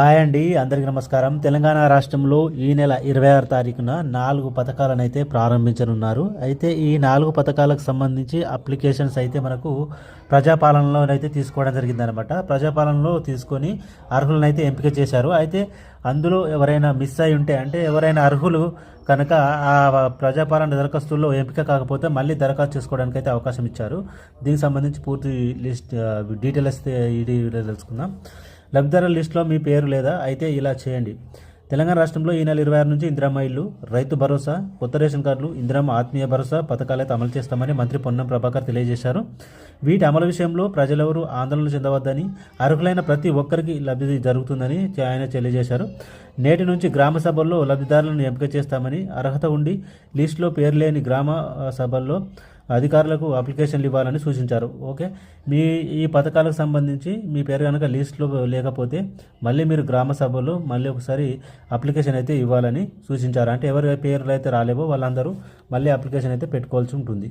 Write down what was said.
Hi అండి అందరికీ నమస్కారం. తెలంగాణ రాష్ట్రంలో ఈ నెల ఇరవై ఆరు తారీఖున నాలుగు పథకాలను అయితే ప్రారంభించనున్నారు. అయితే ఈ నాలుగు పథకాలకు సంబంధించి అప్లికేషన్స్ అయితే మనకు ప్రజాపాలనలోనైతే తీసుకోవడం జరిగిందనమాట ప్రజాపాలనలో తీసుకొని అర్హులనైతే ఎంపిక చేశారు. అయితే అందులో ఎవరైనా మిస్ అయి ఉంటే అంటే ఎవరైనా అర్హులు కనుక ఆ ప్రజాపాలన దరఖాస్తుల్లో ఎంపిక కాకపోతే మళ్ళీ దరఖాస్తు చేసుకోవడానికి అయితే అవకాశం ఇచ్చారు. దీనికి సంబంధించి పూర్తి లిస్ట్ డీటెయిల్స్ ఇది తెలుసుకుందాం. లబ్ధిదారుల లిస్టులో మీ పేరు లేదా అయితే ఇలా చేయండి. తెలంగాణ రాష్ట్రంలో ఈ నెల ఇరవై ఆరు నుంచి ఇందిరామ ఇల్లు రైతు భరోసా కొత్త రేషన్ కార్డులు ఇందిరామ ఆత్మీయ భరోసా పథకాలైతే అమలు చేస్తామని మంత్రి పొన్నం ప్రభాకర్ తెలియజేశారు. వీటి అమలు విషయంలో ప్రజలెవరూ ఆందోళన చెందవద్దని అర్హులైన ప్రతి ఒక్కరికి లబ్ధి జరుగుతుందని ఆయన తెలియజేశారు. నేటి నుంచి గ్రామ సభల్లో లబ్ధిదారులను ఎంపిక చేస్తామని అర్హత ఉండి లిస్టులో పేరు లేని గ్రామ సభల్లో అధికారులకు అప్లికేషన్లు ఇవ్వాలని సూచించారు. ఓకే? మీ ఈ పథకాలకు సంబంధించి మీ పేరు కనుక లిస్ట్లో లేకపోతే మళ్ళీ మీరు గ్రామ సభలో మళ్ళీ ఒకసారి అప్లికేషన్ అయితే ఇవ్వాలని సూచించారు. అంటే ఎవరి పేర్లు అయితే రాలేవో వాళ్ళందరూ మళ్ళీ అప్లికేషన్ అయితే పెట్టుకోవాల్సి ఉంటుంది.